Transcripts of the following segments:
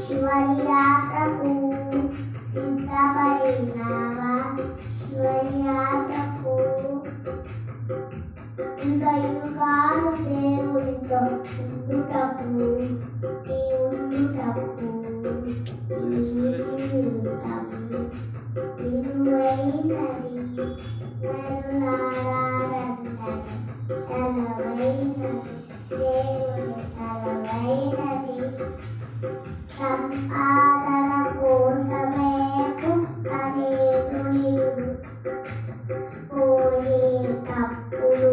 శివయాత్రకు సిద్ధపడినావా శివయాత్రకు ఇంకా దేవుడితో ఉండుటకు తింటాము నిన్మైనది కరుణారంటని తనమైనది దేవుని తలమైనది సంపాదన కోసమే అనేకుడు పోయే తప్పుడు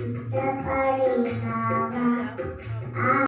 The body now.